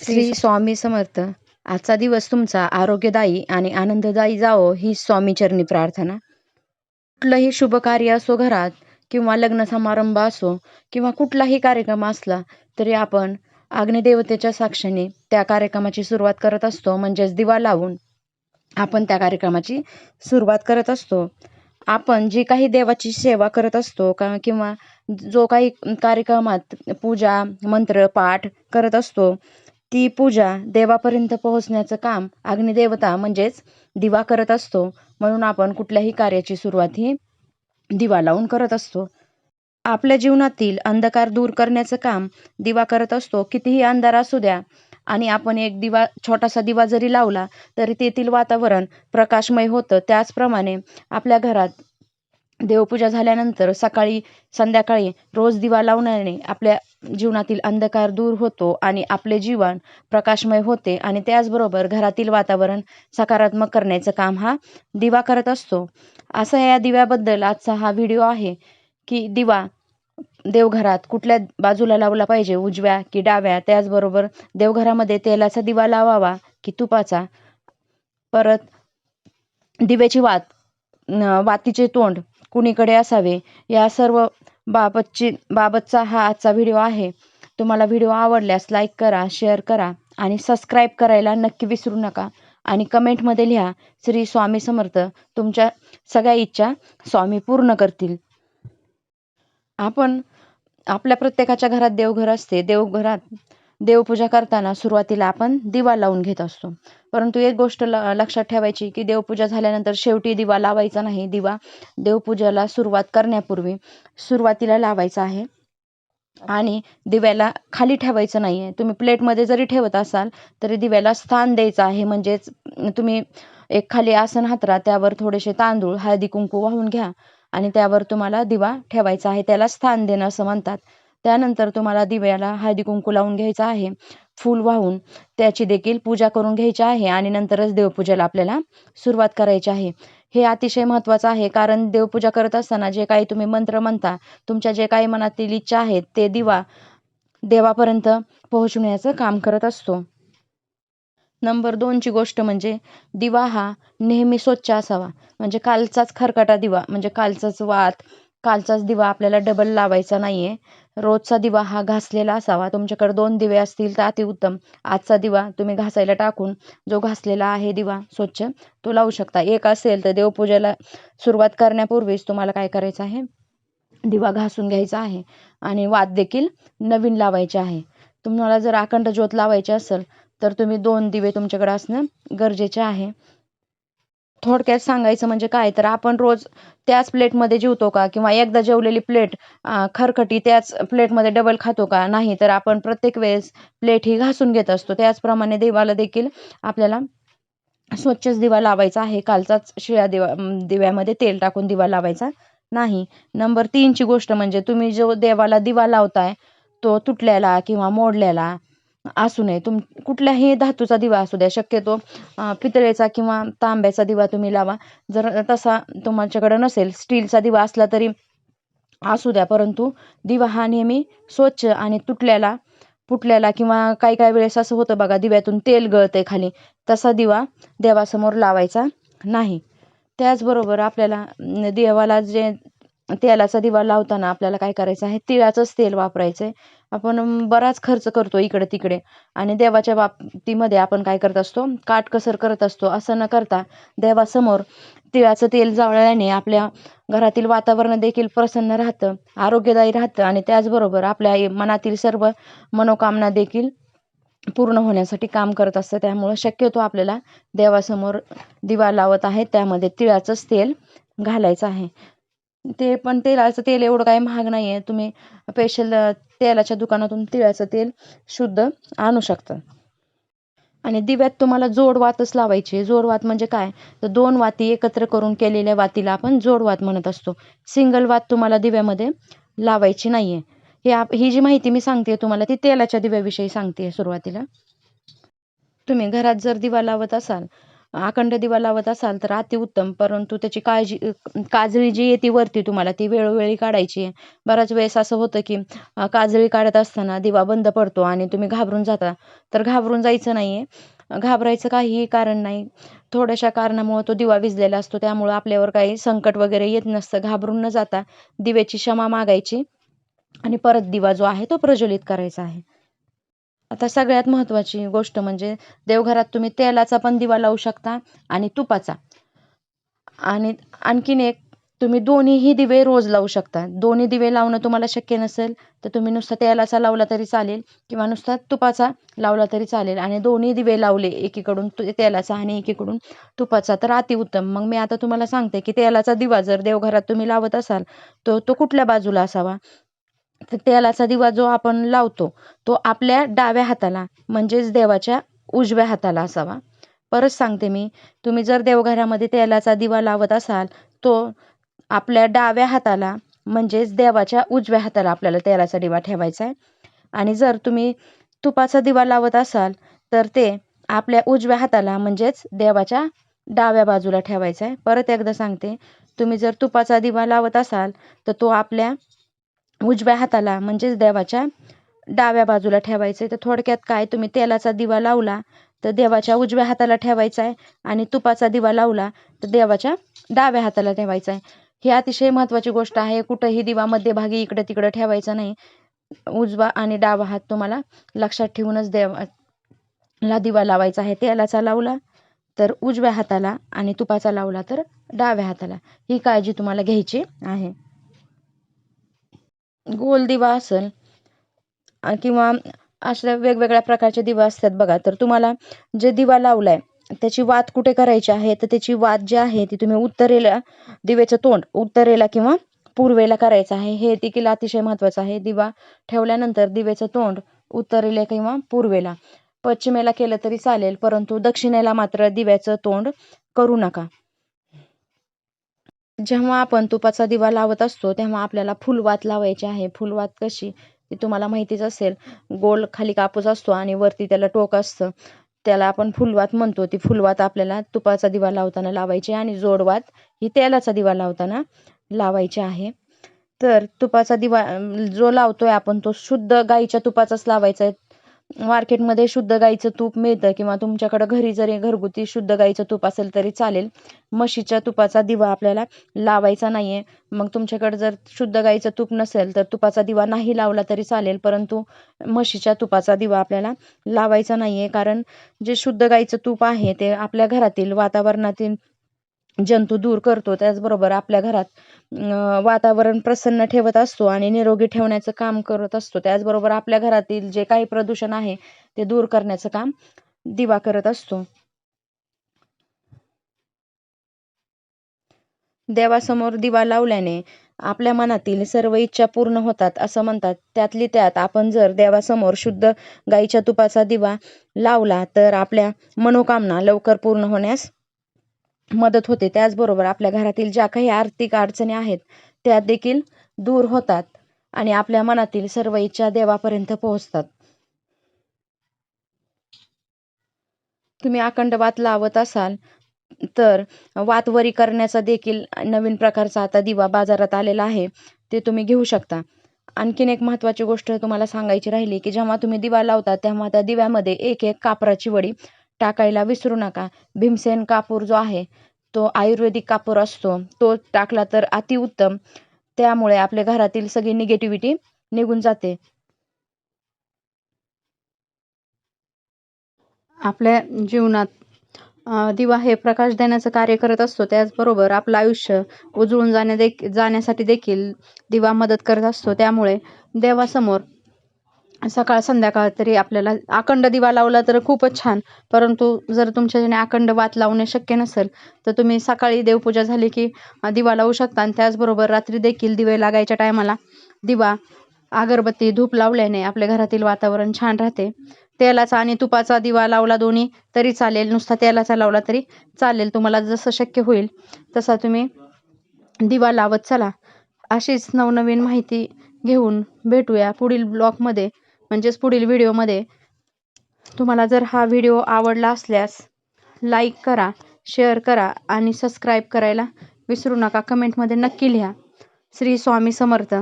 श्री स्वामी समर्थ. आजचा दिवस तुमचा आरोग्यदायी आणि आनंददायी जावो ही स्वामीचरणी प्रार्थना. कुठलंही शुभ कार्य असो घरात किंवा लग्न समारंभ असो किंवा कुठलाही कार्यक्रम असला तरी आपण अग्निदेवतेच्या साक्षीने त्या कार्यक्रमाची सुरुवात करत असतो म्हणजेच दिवा लावून आपण त्या कार्यक्रमाची सुरुवात करत असतो. आपण जी काही देवाची सेवा करत असतो का किंवा जो काही कार्यक्रमात पूजा मंत्र पाठ करत असतो ती पूजा देवापर्यंत पोहोचण्याचं काम अग्निदेवता म्हणजेच दिवा करत असतो. म्हणून आपण कुठल्याही कार्याची सुरुवात ही दिवा लावून करत असतो. आपल्या जीवनातील अंधकार दूर करण्याचं काम दिवा करत असतो. कितीही अंधार असू द्या आणि आपण एक दिवा छोटासा दिवा जरी लावला तरी तेथील वातावरण प्रकाशमय होतं. त्याचप्रमाणे आपल्या घरात देवपूजा झाल्यानंतर सकाळी संध्याकाळी रोज दिवा लावण्याने आपल्या जीवनातील अंधकार दूर होतो आणि आपले जीवन प्रकाशमय होते आणि त्याचबरोबर घरातील वातावरण सकारात्मक करण्याचं काम हा दिवा करत असतो. असा या दिव्याबद्दल आजचा हा व्हिडिओ आहे की दिवा देवघरात कुठल्या बाजूला लावला पाहिजे? उजव्या की डाव्या? त्याचबरोबर देवघरामध्ये तेलाचा दिवा लावावा की तुपाचा? परत दिव्याची वात वातीचे तोंड कुणीकडे असावे? या सर्व बाबतची बाबतचा हा आजचा व्हिडिओ आहे. तुम्हाला व्हिडिओ आवडल्यास लाईक करा शेअर करा आणि सबस्क्राईब करायला नक्की विसरू नका. आणि कमेंटमध्ये लिहा श्री स्वामी समर्थ तुमच्या सगळ्या इच्छा स्वामी पूर्ण करतील. आपण आपल्या प्रत्येकाच्या घरात देवघर असते. देवघरात देवपूजा करताना सुरुवातीला आपण दिवा लावून घेत असतो. परंतु एक गोष्ट ल लक्षात ठेवायची की देवपूजा झाल्यानंतर शेवटी दिवा लावायचा नाही. दिवा देवपूजाला सुरुवात करण्यापूर्वी सुरुवातीला लावायचा आहे. आणि दिव्याला खाली ठेवायचं नाही आहे तुम्ही प्लेटमध्ये जरी ठेवत असाल तरी दिव्याला स्थान द्यायचं आहे. म्हणजेच तुम्ही एक खाली आसन हातरा त्यावर थोडेसे तांदूळ हळदी कुंकू वाहून घ्या आणि त्यावर तुम्हाला दिवा ठेवायचा आहे. त्याला स्थान देणं असं म्हणतात. त्यानंतर तुम्हाला दिव्याला हळदी कुंकू लावून घ्यायचा आहे फूल वाहून त्याची देखील पूजा करून घ्यायची आहे आणि नंतरच देवपूजेला आपल्याला सुरुवात करायची आहे. हे अतिशय महत्त्वाचं आहे कारण देवपूजा करत असताना जे काही तुम्ही मंत्र म्हणता तुमच्या जे काही मनातील इच्छा आहेत ते दिवा देवापर्यंत पोहोचवण्याचं काम करत असतो. नंबर दोनची गोष्ट म्हणजे दिवा हा नेहमी स्वच्छ असावा. म्हणजे कालचाच खरकटा दिवा म्हणजे कालचाच वात कालचाच दिवा आपल्याला डबल लावायचा नाही आहे रोजचा दिवा हा घासलेला असावा. तुमच्याकडे दोन दिवे असतील तर अतिउत्तम आजचा दिवा तुम्ही घासायला टाकून जो घासलेला आहे दिवा स्वच्छ तो लावू शकता. एक असेल तर देवपूजेला सुरुवात करण्यापूर्वीच तुम्हाला काय करायचं आहे? दिवा घासून घ्यायचा आहे आणि वाद देखील नवीन लावायचे आहे. तुम्हाला जर अखंड ज्योत लावायची असेल तर तुम्ही दोन दिवे तुमच्याकडे असणं गरजेचे आहे. थोडक्यात सांगायचं म्हणजे काय? तर आपण रोज त्याच प्लेटमध्ये जेवतो का? किंवा एकदा जेवलेली प्लेट खरखटी त्याच प्लेटमध्ये डबल खातो का? नाही तर आपण प्रत्येक वेळेस प्लेट ही घासून घेत असतो. त्याचप्रमाणे देवाला देखील आपल्याला स्वच्छच दिवा लावायचा आहे. कालचाच शिळ्या दिवा दिव्यामध्ये तेल टाकून दिवा लावायचा नाही. नंबर तीनची गोष्ट म्हणजे तुम्ही जो देवाला दिवा लावताय तो तुटलेला किंवा मोडलेला असू नये. तुम कुठल्याही धातूचा दिवा असू द्या शक्यतो पितळेचा किंवा तांब्याचा दिवा तुम्ही लावा. जर तसा तुमच्याकडं नसेल स्टीलचा दिवा असला तरी असू द्या परंतु दिवा हा नेहमी स्वच्छ आणि तुटल्याला फुटल्याला किंवा काही काही वेळेस असं होतं बघा दिव्यातून तेल गळतंय खाली तसा दिवा देवासमोर लावायचा नाही. त्याचबरोबर आपल्याला देवाला जे तेलाचा दिवा लावताना आपल्याला काय करायचं आहे? तिळाचंच तेल वापरायचं आहे आपण बराच खर्च करतो इकडे तिकडे. आणि देवाच्या बाबतीमध्ये आपण काय करत असतो? काटकसर करत असतो. असं न करता देवासमोर तिळाचं तेल जाळल्याने आपल्या घरातील वातावरण देखील प्रसन्न राहतं आरोग्यदायी राहतं आणि त्याचबरोबर आपल्या मनातील सर्व मनोकामना देखील पूर्ण होण्यासाठी काम करत असतं. त्यामुळं शक्यतो आपल्याला देवासमोर दिवा लावत आहे. त्यामध्ये तिळाचंच तेल घालायचं आहे. ते पण तेलाचं तेल एवढं काही महाग नाही आहे तुम्ही स्पेशल तेलाच्या दुकानातून तिळाचं तेल शुद्ध आणू शकता. आणि दिव्यात तुम्हाला जोडवातच लावायची. जोड वात म्हणजे काय? तर दोन वाती एकत्र करून केलेल्या वातीला आपण जोडवात म्हणत असतो. सिंगल वात तुम्हाला दिव्यामध्ये लावायची नाही आहे आप ही जी माहिती मी सांगते तुम्हाला ती तेलाच्या दिव्याविषयी सांगते सुरुवातीला. तुम्ही घरात जर दिवा लावत असाल अखंड दिवा लावत असाल तर अतिउत्तम परंतु त्याची काळजी काजळी जी येते वरती तुम्हाला ती वेळोवेळी काढायची आहे. बऱ्याच वेळेस असं होतं की काजळी काढत असताना दिवा बंद पडतो आणि तुम्ही घाबरून जाता. तर घाबरून जायचं नाही आहे घाबरायचं काहीही कारण नाही. थोड्याशा कारणामुळं तो दिवा विजलेला असतो. त्यामुळं आपल्यावर काही संकट वगैरे येत नसतं. घाबरून न जाता दिव्याची क्षमा मागायची आणि परत दिवा जो आहे तो प्रज्वलित करायचा आहे. आता सगळ्यात महत्त्वाची गोष्ट म्हणजे देवघरात तुम्ही तेलाचा पण दिवा लावू शकता आणि तुपाचा. आणि आणखीन एक तुम्ही दोन्हीही दिवे रोज लावू शकता. दोन्ही दिवे लावणं तुम्हाला शक्य नसेल तर तुम्ही नुसता तेलाचा लावला तरी चालेल किंवा नुसता तुपाचा लावला तरी चालेल. आणि दोन्ही दिवे लावले एकीकडून तु- तेलाचा आणि एकीकडून तुपाचा तर अतिउत्तम मग मी आता तुम्हाला सांगते की तेलाचा दिवा जर देवघरात तुम्ही लावत असाल तर तो कुठल्या बाजूला असावा? तर तेलाचा दिवा जो आपण लावतो तो आपल्या डाव्या हाताला म्हणजेच देवाच्या उजव्या हाताला असावा. परत सांगते मी तुम्ही जर देवघरामध्ये तेलाचा दिवा लावत असाल तो आपल्या डाव्या हाताला म्हणजेच देवाच्या उजव्या हाताला आपल्याला तेलाचा दिवा ठेवायचा आहे. आणि जर तुम्ही तुपाचा दिवा लावत असाल तर ते आपल्या उजव्या हाताला म्हणजेच देवाच्या डाव्या बाजूला ठेवायचा आहे. परत एकदा सांगते तुम्ही जर तुपाचा दिवा लावत असाल तर तो आपल्या उजव्या हाताला म्हणजेच देवाच्या डाव्या बाजूला ठेवायचं आहे तर थोडक्यात काय? तुम्ही तेलाचा दिवा लावला तर देवाच्या उजव्या हाताला ठेवायचा आहे आणि तुपाचा दिवा लावला तर देवाच्या डाव्या हाताला ठेवायचा आहे ही अतिशय महत्त्वाची गोष्ट आहे. कुठंही दिवा मध्यभागी इकडं तिकडं ठेवायचा नाही. उजवा आणि डावा हात तुम्हाला लक्षात ठेवूनच देवाला दिवा लावायचा आहे. तेलाचा लावला तर उजव्या हाताला आणि तुपाचा लावला तर डाव्या हाताला. ही काळजी तुम्हाला घ्यायची आहे. गोल दिवा असेल किंवा अशा वेगवेगळ्या प्रकारचे दिवा असतात बघा. तर तुम्हाला जे दिवा लावलाय त्याची वात कुठे करायची आहे? तर त्याची वात जी आहे ती तुम्ही उत्तरेला दिव्याचं तोंड उत्तरेला किंवा पूर्वेला करायचं आहे. हे देखील अतिशय महत्त्वाचं आहे. दिवा ठेवल्यानंतर दिव्याचं तोंड उत्तरेला किंवा पूर्वेला. पश्चिमेला केलं तरी चालेल परंतु दक्षिणेला मात्र दिव्याचं तोंड करू नका. जेव्हा आपण तुपाचा दिवा लावत असतो तेव्हा आपल्याला फुलवात लावायची आहे. फुलवात कशी? ती तुम्हाला माहितीच असेल. गोल खाली कापूस असतो आणि वरती त्याला टोक असतं. त्याला आपण फुलवात म्हणतो. ती फुलवात आपल्याला तुपाचा दिवा लावताना लावायची आणि जोडवात ही तेलाचा दिवा लावताना लावायची आहे. तर तुपाचा दिवा जो लावतोय आपण तो शुद्ध गाईच्या तुपाचाच लावायचा आहे. मार्केटमध्ये शुद्ध गाईचं तूप मिळतं किंवा तुमच्याकडं घरी जरी घरगुती शुद्ध गाईचं तूप असेल तरी चालेल. म्हशीच्या तुपाचा दिवा आपल्याला लावायचा नाही आहे मग तुमच्याकडं जर शुद्ध गाईचं तूप नसेल तर तुपाचा दिवा नाही लावला तरी चालेल परंतु म्हशीच्या तुपाचा दिवा आपल्याला लावायचा नाही आहे कारण जे शुद्ध गाईचं तूप आहे ते आपल्या घरातील वातावरणातील जंतू दूर करतो त्याचबरोबर आपल्या घरात वातावरण प्रसन्न ठेवत असतो आणि निरोगी ठेवण्याचं काम करत असतो. त्याचबरोबर आपल्या घरातील जे काही प्रदूषण आहे ते दूर करण्याचं काम दिवा करत असतो. देवासमोर दिवा लावल्याने आपल्या मनातील सर्व इच्छा पूर्ण होतात असं म्हणतात. त्यातली त्यात आपण जर देवासमोर शुद्ध गाईच्या तुपाचा दिवा लावला तर आपल्या मनोकामना लवकर पूर्ण होण्यास मदत होते. त्याचबरोबर आपल्या घरातील ज्या काही आर्थिक अडचणी आहेत त्या देखील दूर होतात आणि आपल्या मनातील सर्व इच्छा देवापर्यंत पोहोचतात. तुम्ही अखंड वात लावत असाल तर वातवरी करण्याचा देखील नवीन प्रकारचा आता दिवा बाजारात आलेला आहे ते तुम्ही घेऊ शकता. आणखीन एक महत्त्वाची गोष्ट तुम्हाला सांगायची राहिली की जेव्हा तुम्ही दिवा लावता तेव्हा त्या दिव्यामध्ये एक एक कापराची वडी टाकायला विसरू नका. भीमसेन कापूर जो आहे तो आयुर्वेदिक कापूर असतो. तो टाकला तर अतिउत्तम त्यामुळे आपल्या घरातील सगळी निगेटिव्हिटी निघून जाते. आपल्या जीवनात दिवा हे प्रकाश देण्याचं कार्य करत असतो. त्याचबरोबर आपलं आयुष्य उजळून जाण्या देख जाण्यासाठी देखील दिवा मदत करत असतो. त्यामुळे देवासमोर सकाळ संध्याकाळ तरी आपल्याला अखंड दिवा लावला तर खूपच छान. परंतु जर तुमच्याने अखंड वात लावणे शक्य नसेल तर तुम्ही सकाळी देवपूजा झाली की दिवा लावू शकता. आणि त्याचबरोबर रात्री देखील दिवे लागायच्या टायमाला दिवा अगरबत्ती धूप लावल्याने आपल्या घरातील वातावरण छान राहते. तेलाचा आणि तुपाचा दिवा लावला दोन्ही तरी चालेल. नुसता तेलाचा लावला तरी चालेल. तुम्हाला जसं शक्य होईल तसा तुम्ही दिवा लावत चला. अशीच नवनवीन माहिती घेऊन भेटूया पुढील ब्लॉगमध्ये. म्हणजेच पुढील व्हिडिओमध्ये तुम्हाला जर हा व्हिडिओ आवडला असल्यास लाईक करा शेअर करा आणि सबस्क्राईब करायला विसरू नका. कमेंटमध्ये नक्की लिहा. श्री स्वामी समर्थ.